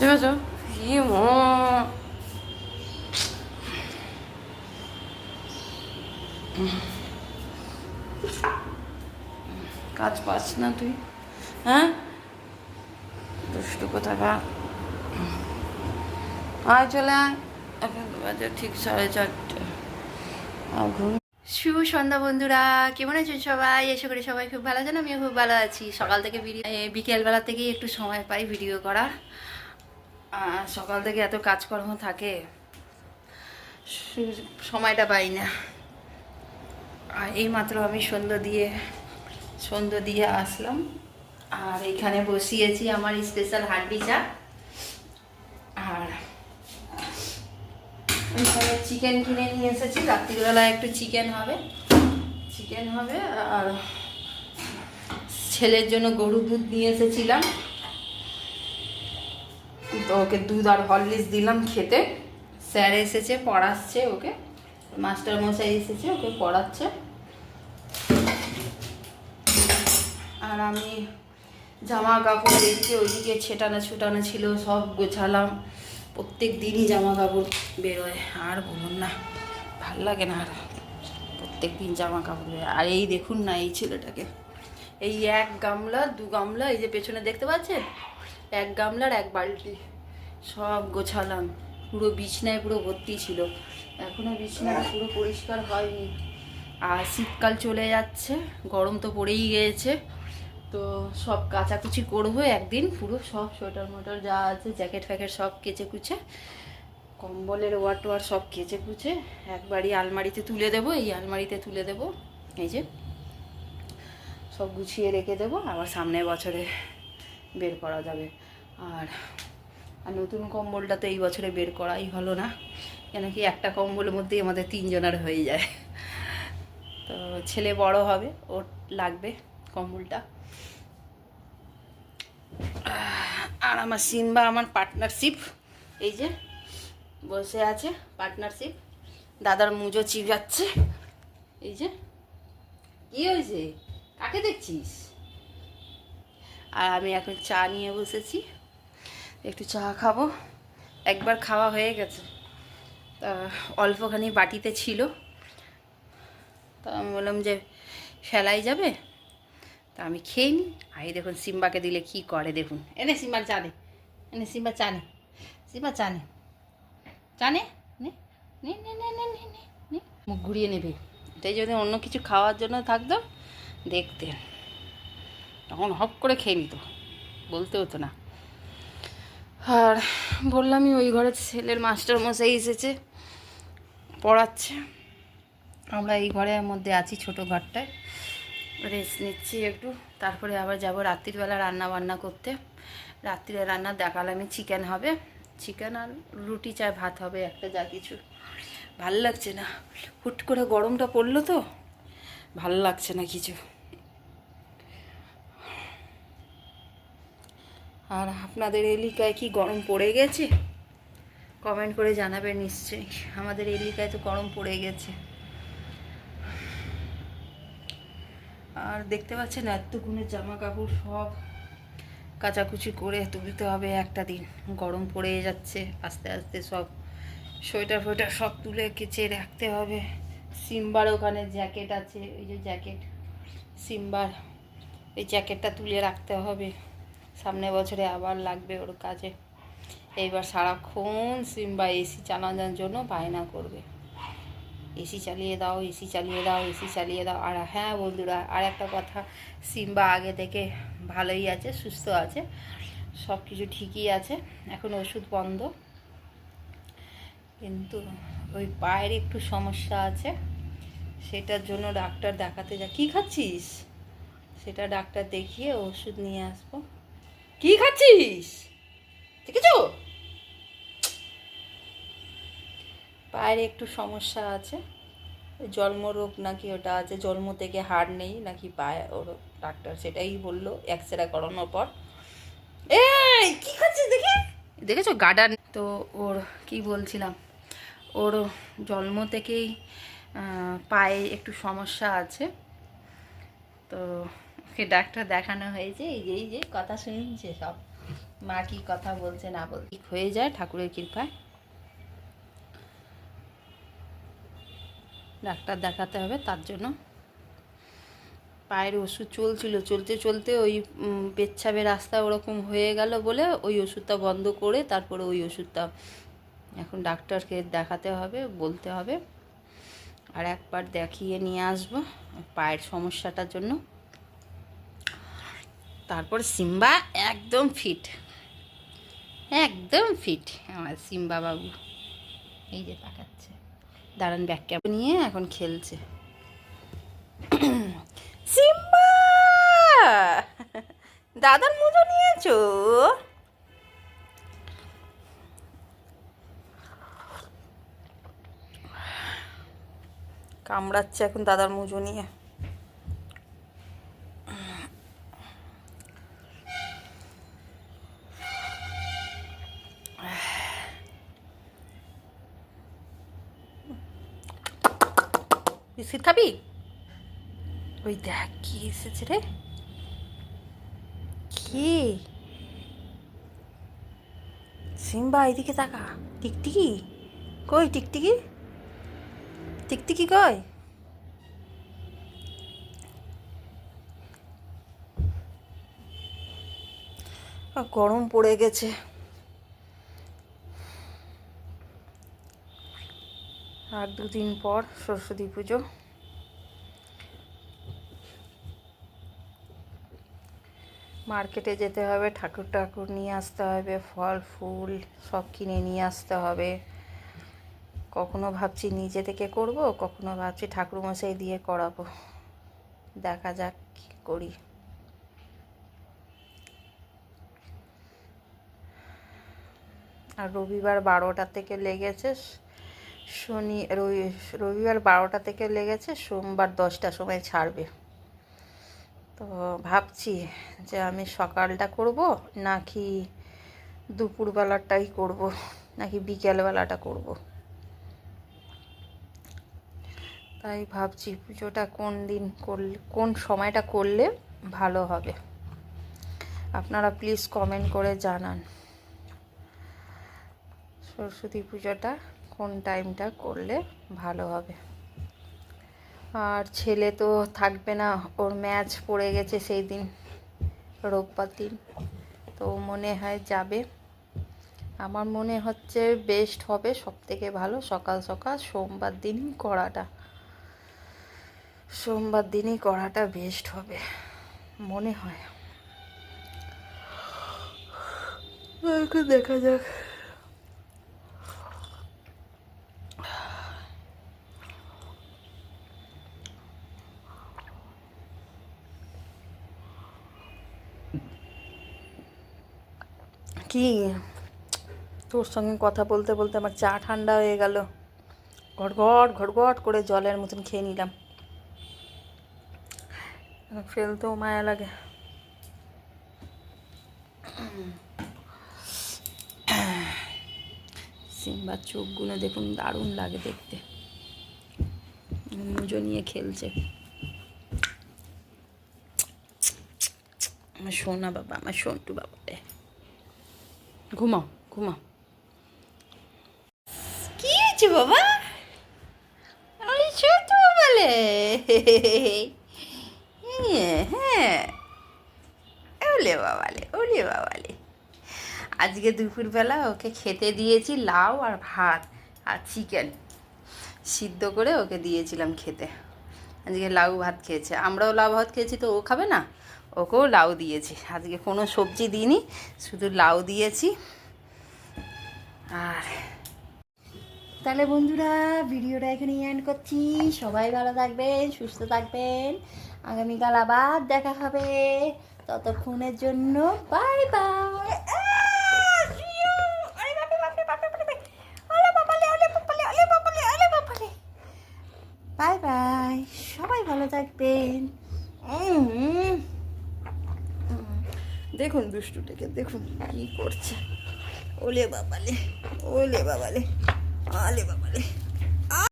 দেখেছ কি কাজ পাস না তুই হ্যাঁ দুষ্টু কোথাকা আয় চলে আয় এখন বাজে ঠিক সাড়ে চারটে ঘুম শুভ সন্ধ্যা বন্ধুরা। কেমন আছেন সবাই? এসে করি সবাই খুব ভালো আছেন। আমিও খুব ভালো আছি। সকাল থেকে বিকেলবেলা থেকেই একটু সময় পাই ভিডিও করার। আর সকাল থেকে এত কাজকর্ম থাকে সময়টা পাই না। আর এইমাত্র আমি সন্ধ্যা দিয়ে সন্ধ্যা দিয়ে আসলাম। আর এখানে বসিয়েছি আমার স্পেশাল হাড্ডি চা আর এখানে চিকেন কিনে নিয়ে এসেছি। রাত্রিবেলা একটু চিকেন হবে। চিকেন হবে, আর ছেলের জন্য গরু দুধ নিয়ে এসেছিলাম। তো ওকে দুধ আর হরলিক্স দিলাম খেতে। স্যার এসেছে, পড়াচ্ছে ওকে। মাস্টার মশাই এসেছে, ওকে পড়াচ্ছে। আর আমি জামা কাপড় এদিকে ওইদিকে ছেটানো ছুটানো ছিল, সব গোছালাম। প্রত্যেক দিনই জামা কাপড় বেরোয়, আর বলুন না। ভালো লাগে না আর প্রত্যেক দিন জামা কাপড় বেরোয়। আর এই দেখুন না, এই ছেলেটাকে। এই এক গামলা, দু গামলা, এই যে পেছনে দেখতে পাচ্ছেন? এক গামলার, এক বালতি। সব গোছালাম। পুরো বিছনায় পুরো ভর্তি ছিল। এখনও বিছনাটা পুরো পরিষ্কার হয়নি। আর শীতকাল চলে যাচ্ছে, গরম তো পড়েই গিয়েছে। তো সব কাচাকুচি করব একদিন পুরো সব সোয়েটার মোটার যা আছে, জ্যাকেট ফ্যাকেট সব কেচে কুচে, কম্বলের ওয়ার টোয়ার সব কেচে কুচে একবারই আলমারিতে তুলে দেবো, এই আলমারিতে তুলে দেবো, এই যে সব গুছিয়ে রেখে দেবো, আবার সামনের বছরে বের করা যাবে। আর আর নতুন কম্বলটা তো এই বছরে বের করাই হলো না। কেন কি একটা কম্বলের মধ্যেই আমাদের তিনজনের হয়ে যায়। তো ছেলে বড় হবে, ওর লাগবে কম্বলটা। আর আমার সিম্বা, আমার পার্টনারশিপ এই যে বসে আছে পার্টনারশিপ দাদার মুজো চিবাচ্ছে এই যে, কি হয়েছে? কাকে দেখছিস? আর আমি এখন চা নিয়ে বসেছি। একটু চা খাব। একবার খাওয়া হয়ে গেছে। তা অল্পখানি বাটিতে ছিল। তা আমি বললাম যে ফেলাই যাবে? তা আমি খেয়ে নিই আই দেখুন, সিম্বাকে দিলে কি করে দেখুন। এনে সিম্বা চানে এনে সিম্বা চানে সিম্বা চানে চানে মুখ ঘুরিয়ে নেবে। এটাই যদি অন্য কিছু খাওয়ার জন্য থাকতো, দেখতেন। তখন হপ করে খেয়ে নিত। বলতে হতো না। আর বললামই ওই ঘরে ছেলের মাস্টার মশাই এসেছে, পড়াচ্ছে। আমরা এই ঘরের মধ্যে আছি ছোট ঘরটায়। রেস্ট নিচ্ছি একটু, তারপরে আবার যাব রাত্রিবেলা রান্না বান্না করতে। রাত্রিরে রান্না দেখালামই চিকেন হবে। চিকেন আর রুটি চায় ভাত হবে, একটা যা কিছু। ভালো লাগছে না। হুট করে গরমটা পড়ল তো? ভালো লাগছে না কিছু। আর আপনাদের এলাকায় কি গরম পড়ে গেছে? কমেন্ট করে জানাবেন নিশ্চয়ই। আমাদের এলাকায় তো গরম পড়ে গেছে। আর দেখতে পাচ্ছেন এতগুলো জামা কাপড় সব কাচাকুচি করে তুলতে হবে একটা দিন। গরম পড়ে যাচ্ছে, আস্তে আস্তে সব সোয়েটার ফোয়েটার সব তুলে কেচে রাখতে হবে। সিম্বার ওখানে জ্যাকেট আছে, ওই যে জ্যাকেট, সিম্বার, এই জ্যাকেটটা তুলে রাখতে হবে। সামনে বছরে আবার লাগবে ওর কাজে। এইবার সারাক্ষণ সিম্বা এসি চালানোর জন্য বায়না করবে। এসি চালিয়ে দাও, এসি চালিয়ে দাও, এসি চালিয়ে দাও। আর হ্যাঁ বন্ধুরা, আর একটা কথা, সিম্বা আগে থেকে ভালোই আছে, সুস্থ আছে সব কিছু ঠিকই আছে। এখন ওষুধ বন্ধ। কিন্তু ওই পায়ের একটু সমস্যা আছে, সেটার জন্য ডাক্তার দেখাতে যা কী খাচ্ছিস? সেটা ডাক্তার দেখিয়ে ওষুধ নিয়ে আসব। কি খাচ্ছিস? দেখেছ? পায়ের একটু সমস্যা আছে। ওই জন্মরোগ নাকি ওটা আছে, জন্ম থেকে হাড় নেই নাকি পায়ে, ওর ডাক্তার সেটাই বলল এক্স রে করানোর পর। এই, কি খাচ্ছিস দেখে? দেখেছ গার্ডান তো ওর, কি বলছিলাম? ওর জন্ম থেকেই পায়ে একটু সমস্যা আছে। তো ওকে ডাক্তার দেখানো হয়েছে এই যে এই যে কথা শুনছে সব। মা কি কথা বলছে না বল ঠিক হয়ে যায় ঠাকুরের কৃপায়। ডাক্তার দেখাতে হবে তার জন্য। পায়ের ওষুধ চলছিল চলতে চলতে ওই উম, পেচ্ছাবের রাস্তা ওরকম হয়ে গেল বলে ওই ওষুধটা বন্ধ করে তারপরে ওই ওষুধটা এখন ডাক্তারকে দেখাতে হবে বলতে হবে। আর একবার দেখিয়ে নিয়ে আসব পায়ের সমস্যাটার জন্য। তারপর সিম্বা একদম ফিট একদম ফিট আমার সিম্বা বাবু। এই যে তাকাচ্ছে। দাঁড়ান ব্যাগ ক্যাপ নিয়ে এখন খেলছে। দাদার মুজো নিয়েছো? কামড়াচ্ছে এখন দাদার মুজো নিয়ে। ওই দেখ, কি এসেছে রে? কি? সিম্বা, এদিকে তাকা। টিকটিকি? কই টিকটিকি? টিকটিকি কই? গরম পড়ে গেছে। আর দুদিন পর সরস্বতী পুজো। মার্কেটে যেতে হবে, ঠাকুর ঠাকুর নিয়ে আসতে হবে, ফল, ফুল সব কিনে নিয়ে আসতে হবে। কখনো ভাবছি নিজে থেকে করব, কখনো ভাবছি ঠাকুরমশাই দিয়ে করাবো। দেখা যাক কী করি। আর রবিবার বারোটা থেকে লেগেছে, শনি, রবি, রবিবার বারোটা থেকে লেগেছে, সোমবার দশটার সময় ছাড়বে। তো ভাবছি যে আমি সকালটা করব, নাকি দুপুরবেলাটাই করব, নাকি বিকেলবেলাটা করব। তাই ভাবছি পুজোটা কোন দিন করলে, কোন সময়টা করলে ভালো হবে। আপনারা প্লিজ কমেন্ট করে জানান। সরস্বতী পুজোটা কোন টাইমটা করলে ভালো হবে। আর ছেলে তো থাকবে না, ওর ম্যাচ পড়ে গেছে সেই দিন, রোববার দিন। তো মনে হয় যাবে। আমার মনে হচ্ছে বেস্ট হবে সব থেকে ভালো সকাল সকাল, সোমবার দিনই করাটা। সোমবার দিনই করাটা বেস্ট হবে, মনে হয়। দেখা যাক। কি? তোর সঙ্গে কথা বলতে বলতে আমার চা ঠান্ডা হয়ে গেল। ঘটঘট ঘটঘট করে জলের মতন খেয়ে নিলাম। ফেলতেও মায়া লাগে। সিম্বার চোখগুলো দেখুন, দারুণ লাগে দেখতে। মুজো নিয়ে খেলছে। আমার সোনা বাবা, আমার সন্টু বাবা ঘুমাও ঘুমাও। কি হয়েছে বাবা? ওই ছোট বলে হ্যাঁ। ওলে বাবালে ওলে বাবালে। আজকে দুপুরবেলা ওকে খেতে দিয়েছি লাউ আর ভাত আর চিকেন। সিদ্ধ করে ওকে দিয়েছিলাম খেতে। আজকে লাউ ভাত খেয়েছে। আমরাও লাউ ভাত খেয়েছি তো ও খাবে না? ওকেও লাউ দিয়েছি। আজকে কোনো সবজি দিইনি, শুধু লাউ দিয়েছি। আর তাহলে বন্ধুরা, ভিডিওটা এখানে এন্ড করছি। সবাই ভালো থাকবেন, সুস্থ থাকবেন। আগামীকাল আবার দেখা হবে। ততক্ষণের জন্য বাই বাই বাই সবাই ভালো থাকবেন উম। দেখুন দুষ্টুটাকে দেখুন কি করছে। ওলে বাবালে ওলে বাবালে আলে বাবালে।